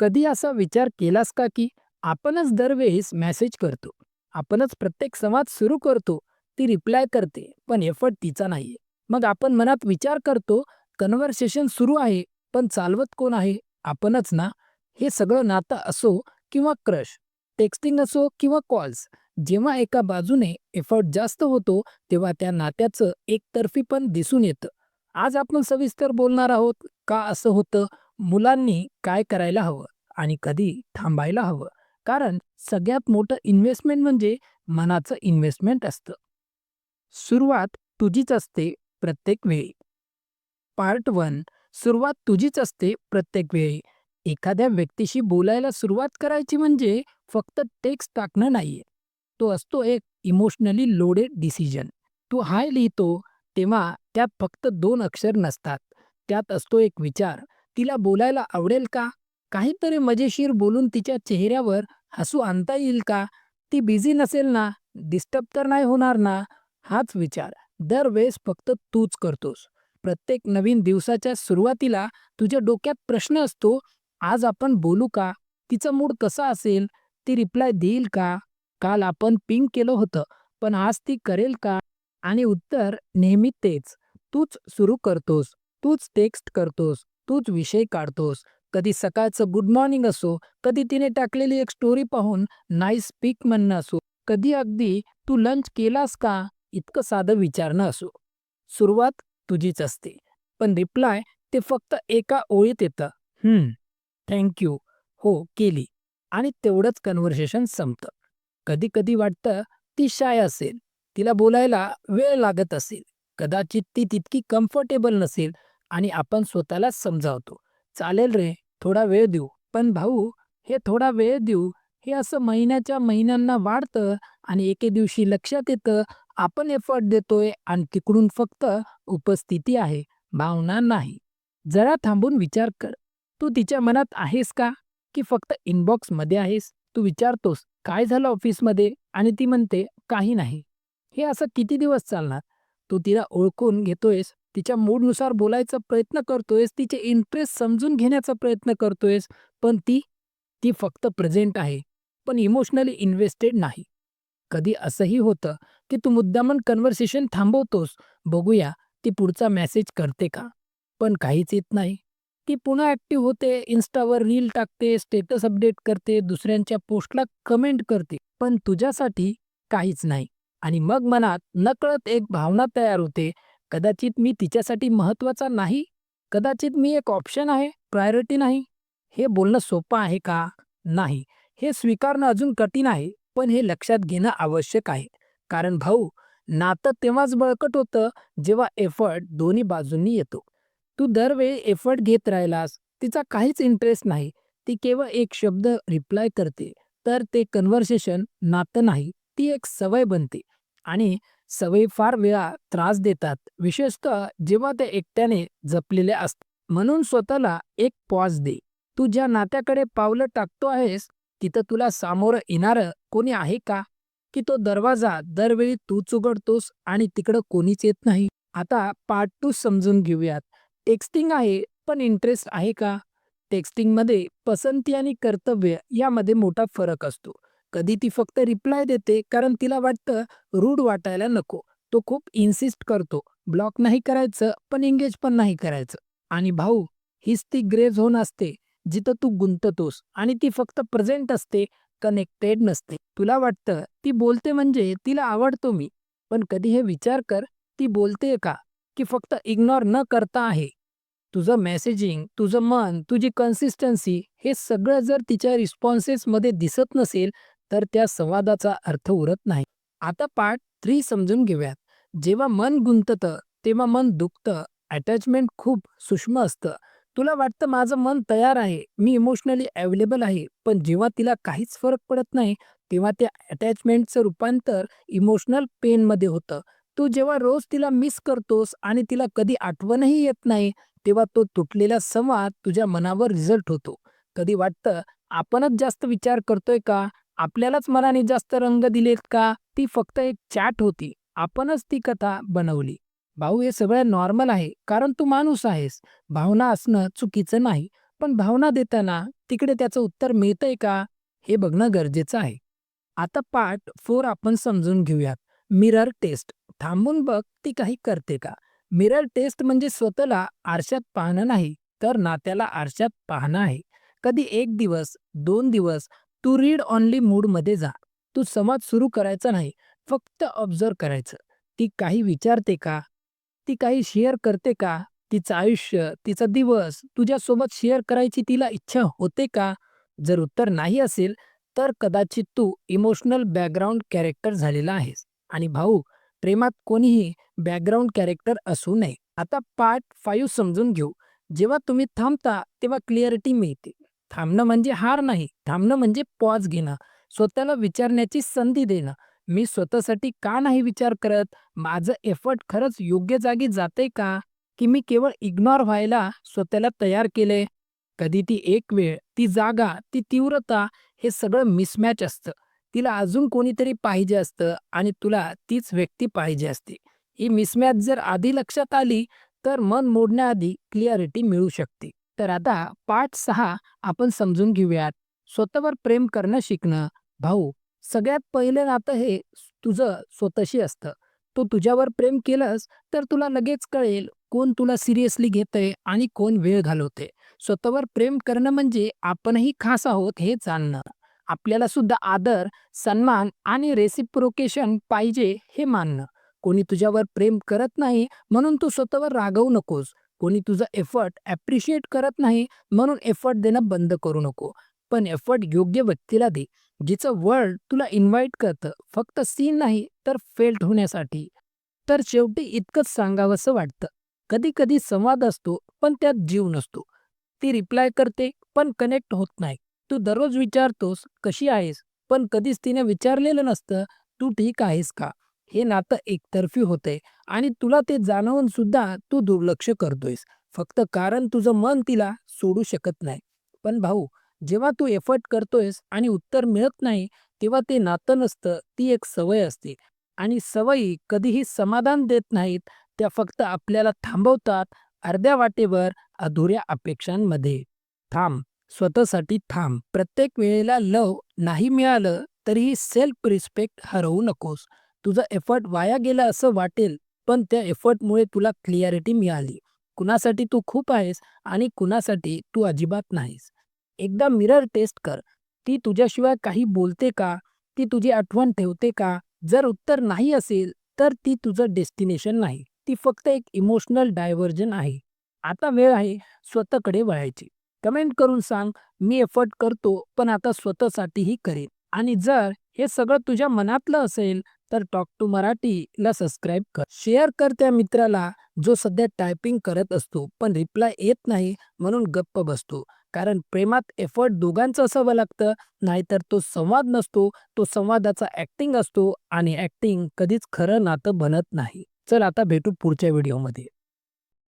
कधी असा विचार केलास का की आपणच दरवेळेस मेसेज करतो आपणच प्रत्येक संवाद सुरू करतो ती रिप्लाय करते पण एफर्ट तिचा नाहीये. मग आपण मनात विचार करतो कन्व्हर्सेशन सुरू आहे पण चालवत कोण आहे? आपणच ना? हे सगळं नातं असो किंवा क्रश टेक्स्टिंग असो किंवा कॉल्स जेव्हा एका बाजूने एफर्ट जास्त होतो तेव्हा त्या नात्याचं एकतर्फी पण दिसून येतं. आज आपण सविस्तर बोलणार आहोत का असं होतं? मुलांनी काय करायला हवं आणि कधी थांबायला हवं? कारण सगळ्यात मोठं इन्व्हेस्टमेंट म्हणजे मनाचं इन्व्हेस्टमेंट असतं. सुरुवात तुझीच असते प्रत्येक वेळी. पार्ट वन सुरुवात तुझीच असते प्रत्येक वेळी. एखाद्या व्यक्तीशी बोलायला सुरुवात करायची म्हणजे फक्त टेक्स्ट टाकणं नाहीये. तो असतो एक इमोशनली लोडेड डिसिजन तू हाय लिहितो तेव्हा त्यात फक्त दोन अक्षर नसतात. त्यात असतो एक विचार. तिला बोलायला आवडेल का? काहीतरी मजेशीर बोलून तिच्या चेहऱ्यावर हसू आणता येईल का? ती बिझी नसेल ना? डिस्टर्ब तर नाही होणार ना? हाच विचार. दरवेळेस फक्त तूच करतोस. प्रत्येक नवीन दिवसाच्या सुरुवातीला तुझ्या डोक्यात प्रश्न असतो आज आपण बोलू का? तिचा मूड कसा असेल? ती रिप्लाय देईल का? काल आपण पिंक केलं होतं पण आज ती करेल का? आणि उत्तर नेहमी तेच. तूच सुरू करतोस. तूच टेक्स्ट करतोस. तूच विषय काढतोस. कधी सकाळचं गुड मॉर्निंग असो कधी तिने टाकलेली एक स्टोरी पाहून नाईस पीक म्हणणं असो कधी अगदी तू लंच केलास का इतकं साधं विचारणं असो. सुरुवात तुझीच असते. पण रिप्लाय ते फक्त एका ओळीत येतं. हम्म थँक्यू हो केली. आणि तेवढंच कन्व्हर्सेशन संपतं. कधी कधी वाटतं ती शाय असेल. तिला बोलायला वेळ लागत असेल. कदाचित ती तितकी कम्फर्टेबल नसेल. आणि आपण स्वतःला समजावतो. चालेल रे थोडा वेळ देऊ. पण भाऊ हे थोडा वेळ देऊ. हे असं महिन्याच्या महिन्यांना वाढतं आणि एके दिवशी लक्षात येतं आपण एफर्ट देतोय आणि तिकडून फक्त उपस्थिती आहे भावना नाही. जरा थांबून विचार कर. तू तिच्या मनात आहेस का? की फक्त इनबॉक्समध्ये आहेस? तू विचारतोस काय झालं ऑफिसमध्ये आणि ती म्हणते काही नाही. हे असं किती दिवस चालणार? तू तिला ओळखून घेतोयस? तिच्या मूडनुसार बोलायचा प्रयत्न करतोयस तिचे इंटरेस्ट समजून घेण्याचा प्रयत्न करतोयस पण ती ती फक्त प्रेझेंट आहे पण इमोशनली इन्व्हेस्टेड नाही. कधी असंही होतं की तू मुद्दामन कन्व्हर्सेशन थांबवतोस बघूया ती पुढचा मेसेज करते का? पण काहीच येत नाही. ती पुन्हा ॲक्टिव्ह होते इन्स्टावर रील टाकते स्टेटस अपडेट करते दुसऱ्यांच्या पोस्टला कमेंट करते पण तुझ्यासाठी काहीच नाही. आणि मग मनात नकळत एक भावना तयार होते कदाचित मी तिच्यासाठी महत्त्वाचा नाही कदाचित मी एक ऑप्शन आहे प्रायोरिटी नाही. हे बोलणं सोपं आहे का? नाही. हे स्वीकारणं अजून कठीण आहे पण हे लक्षात घेणं आवश्यक आहे. कारण भाऊ नातं तेव्हाच बळकट होतं जेव्हा एफर्ट दोन्ही बाजूंनी येतो. तू दरवेळी एफर्ट घेत राहिलास तिचा काहीच इंटरेस्ट नाही. ती केवळ एक शब्द रिप्लाय करते तर ते कन्व्हर्सेशन नातं नाही ती एक सवय बनते. आणि सवयी फार वेळा त्रास देतात. विशेषतः जेव्हा ते एकट्याने जपलेले असतात. म्हणून स्वतःला एक पॉज दे. तू ज्या नात्याकडे पावलं टाकतो आहेस तिथं तुला सामोरं येणारं कोणी आहे का? की तो दरवाजा दरवेळी तूच उघडतोस आणि तिकडं कोणीच येत नाही? आता पार्ट टू समजून घेऊयात. टेक्स्टिंग आहे पण इंटरेस्ट आहे का? टेक्स्टिंगमध्ये पसंती आणि कर्तव्य यामध्ये मोठा फरक असतो. कधी ती फक्त रिप्लाय देते कारण तिला वाटतं रूढ वाटायला नको. तो खूप इन्सिस्ट करतो. ब्लॉक नाही करायचं पण एंगेज पण नाही करायचं. आणि भाऊ हीच ती ग्रे झोन असते जिथं तू गुंततोस आणि ती फक्त प्रेझेंट असते कनेक्टेड नसते. तुला वाटतं ती बोलते म्हणजे तिला आवडतो मी. पण कधी हे विचार कर ती बोलते का? की फक्त इग्नोर न करता आहे. तुझं मेसेजिंग तुझं मन तुझी कन्सिस्टन्सी हे सगळं जर तिच्या रिस्पॉन्सेसमध्ये दिसत नसेल तर त्या संवादाचा अर्थ उरत नाही. आता पार्ट थ्री समजून घेऊयात. जेव्हा मन गुंततं तेव्हा मन दुखतं. अटॅचमेंट खूप सूक्ष्म असतं. तुला वाटतं माझं मन तयार आहे मी इमोशनली अवेलेबल आहे पण जेव्हा तिला काहीच फरक पडत नाही तेव्हा त्या अटॅचमेंटचं रूपांतर इमोशनल पेनमध्ये होतं. तू जेव्हा रोज तिला मिस करतोस आणि तिला कधी आठवणही येत नाही तेव्हा तो तुटलेला संवाद तुझ्या मनावर रिझल्ट होतो. कधी वाटतं आपणच जास्त विचार करतोय का? आपल्यालाच मनाने जास्त रंग दिलेत का? ती फक्त एक चॅट होती. आपणच ती कथा बनवली. भाऊ हे सगळं नॉर्मल आहे कारण तू माणूस आहेस. भावना असणं चुकीचं नाही पण भावना देताना तिकडे त्याचं उत्तर मिळतंय का? हे बघणं गरजेचं आहे. आता पार्ट फोर आपण समजून घेऊयात. Mirror test. थांबून बघ ती काही करते का? मिरर टेस्ट म्हणजे स्वतःला आरशात पाहणं नाही तर नात्याला आरशात पाहणं आहे. कधी एक दिवस दोन दिवस तू रीड ऑनली मूडमध्ये जा. तू संवाद सुरू करायचा नाही. फक्त ऑब्झर्व करायचं. ती काही विचारते का? ती काही शेअर करते का? तिचं आयुष्य तिचा दिवस तुझ्यासोबत शेअर करायची तिला इच्छा होते का? जर उत्तर नाही असेल तर कदाचित तू इमोशनल बॅकग्राऊंड कॅरेक्टर झालेला आहेस. आणि भाऊ प्रेमात कोणीही बॅकग्राऊंड कॅरेक्टर असू नये. आता पार्ट फाईव्ह समजून घेऊ. जेव्हा तुम्ही थांबता तेव्हा क्लिअरिटी मिळते. थांबणं म्हणजे हार नाही थांबणं म्हणजे पॉज घेणं स्वतःला विचारण्याची संधी देणं. मी स्वतःसाठी का नाही विचार करत? माझं एफर्ट खरंच योग्य जागी जाते का? की मी केवळ इग्नॉर व्हायला स्वतःला तयार केले कधी ती एक वेळ ती जागा ती तीव्रता हे सगळं मिसमॅच असतं. तिला अजून कोणीतरी पाहिजे असतं आणि तुला तीच व्यक्ती पाहिजे असते. ही मिसमॅच जर आधी लक्षात आली तर मन मोडण्याआधी क्लिअरिटी मिळू शकते. तर आता पाठ सहा आपण समजून घेऊयात. स्वतःवर प्रेम करणं शिकणं. भाऊ सगळ्यात पहिलं नातं हे तुझं स्वतःशी असतं. तू तुझ्यावर प्रेम केलंस तर तुला लगेच कळेल कोण तुला सिरियसली घेतंय आणि कोण वेळ घालवते स्वतःवर प्रेम करणं म्हणजे आपणही खास आहोत हे जाणणं. आपल्याला सुद्धा आदर सन्मान आणि रेसिप्रोकेशन पाहिजे हे मानणं. कोणी तुझ्यावर प्रेम करत नाही म्हणून तू स्वतःवर रागवू नकोस. कोणी तुझा एफर्ट ॲप्रिशिएट करत नाही म्हणून एफर्ट देणं बंद करू नको. पण एफर्ट योग्य व्यक्तीला दे जिचं वर्ल्ड तुला इन्व्हाइट करतं. फक्त सीन नाही तर फेल्ट होण्यासाठी. तर शेवटी इतकंच सांगावंसं वाटतं. कधी कधी संवाद असतो पण त्यात जीव नसतो. ती रिप्लाय करते पण कनेक्ट होत नाही. तू दररोज विचारतोस कशी आहेस? पण कधीच तिने विचारलेलं नसतं तू ठीक आहेस का? हे नातं एकतर्फी होतंय आणि तुला ते जाणवून सुद्धा तू दुर्लक्ष करतोयस. फक्त कारण तुझं मन तिला सोडू शकत नाही. पण भाऊ जेव्हा तू एफर्ट करतोयस आणि उत्तर मिळत नाही तेव्हा ते नातं नसतं ती एक सवय असते. आणि सवयी कधीही समाधान देत नाहीत त्या फक्त आपल्याला थांबवतात अर्ध्या वाटेवर अधुऱ्या अपेक्षांमध्ये. थांब स्वतःसाठी थांब. प्रत्येक वेळेला लव नाही मिळालं तरीही सेल्फ रिस्पेक्ट हरवू नकोस. तुझा एफर्ट वाया गेला असं वाटेल पण त्या एफर्टमुळे तुला क्लिअरिटी मिळाली. कुणासाठी तू खूप आहेस आणि कुणासाठी तू अजिबात नाहीस. एकदा मिरर टेस्ट कर. ती तुझ्याशिवाय काही बोलते का? ती तुझी आठवण ठेवते का? जर उत्तर नाही असेल तर ती तुझं डेस्टिनेशन नाही. ती फक्त एक इमोशनल डायव्हर्जन आहे. आता वेळ आहे स्वतःकडे वळायची. कमेंट करून सांग मी एफर्ट करतो पण आता स्वतःसाठीही करेन. आणि जर हे सगळं तुझ्या मनातलं असेल तर टॉक टू मराठीला सबस्क्राईब कर. शेअर कर त्या मित्राला जो सध्या टायपिंग करत असतो पण रिप्लाय येत नाही म्हणून गप्प बसतो. कारण प्रेमात एफर्ट दोघांचं असावं लागतं नाहीतर तो संवाद नसतो तो संवादाचा ॲक्टिंग असतो आणि ॲक्टिंग कधीच खरं नातं बनत नाही. चल आता भेटू पुढच्या व्हिडिओमध्ये.